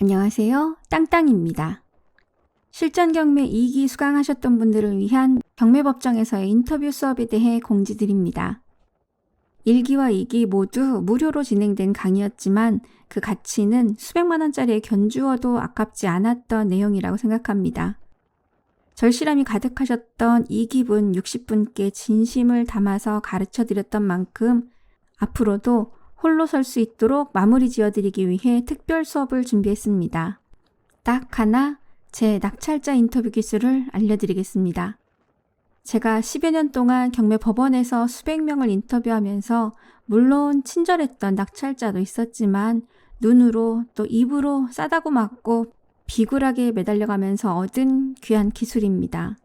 안녕하세요. 땅땅입니다. 실전 경매 2기 수강하셨던 분들을 위한 경매법정에서의 인터뷰 수업에 대해 공지드립니다. 1기와 2기 모두 무료로 진행된 강의였지만 그 가치는 수백만 원짜리에 견주어도 아깝지 않았던 내용이라고 생각합니다. 절실함이 가득하셨던 2기분 60분께 진심을 담아서 가르쳐 드렸던 만큼 앞으로도 홀로 설 수 있도록 마무리 지어드리기 위해 특별 수업을 준비했습니다. 딱 하나 제 낙찰자 인터뷰 기술을 알려드리겠습니다. 제가 10여 년 동안 경매 법원에서 수백 명을 인터뷰하면서 물론 친절했던 낙찰자도 있었지만 눈으로 또 입으로 싸다고 맞고 비굴하게 매달려가면서 얻은 귀한 기술입니다.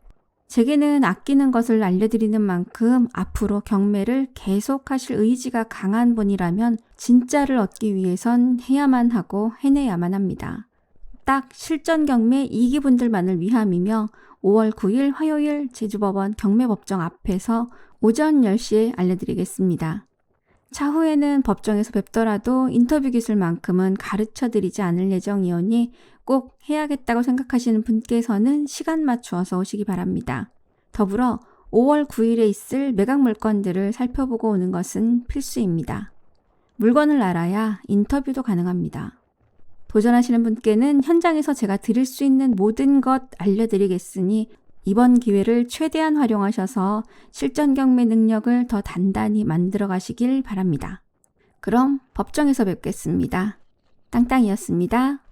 제게는 아끼는 것을 알려드리는 만큼 앞으로 경매를 계속하실 의지가 강한 분이라면 진짜를 얻기 위해선 해야만 하고 해내야만 합니다. 딱 실전 경매 2기 분들만을 위함이며 5월 9일 화요일 제주법원 경매법정 앞에서 오전 10시에 알려드리겠습니다. 차후에는 법정에서 뵙더라도 인터뷰 기술만큼은 가르쳐 드리지 않을 예정이오니 꼭 해야겠다고 생각하시는 분께서는 시간 맞추어서 오시기 바랍니다. 더불어 5월 9일에 있을 매각 물건들을 살펴보고 오는 것은 필수입니다. 물건을 알아야 인터뷰도 가능합니다. 도전하시는 분께는 현장에서 제가 드릴 수 있는 모든 것 알려드리겠으니 이번 기회를 최대한 활용하셔서 실전 경매 능력을 더 단단히 만들어 가시길 바랍니다. 그럼 법정에서 뵙겠습니다. 땅땅이었습니다.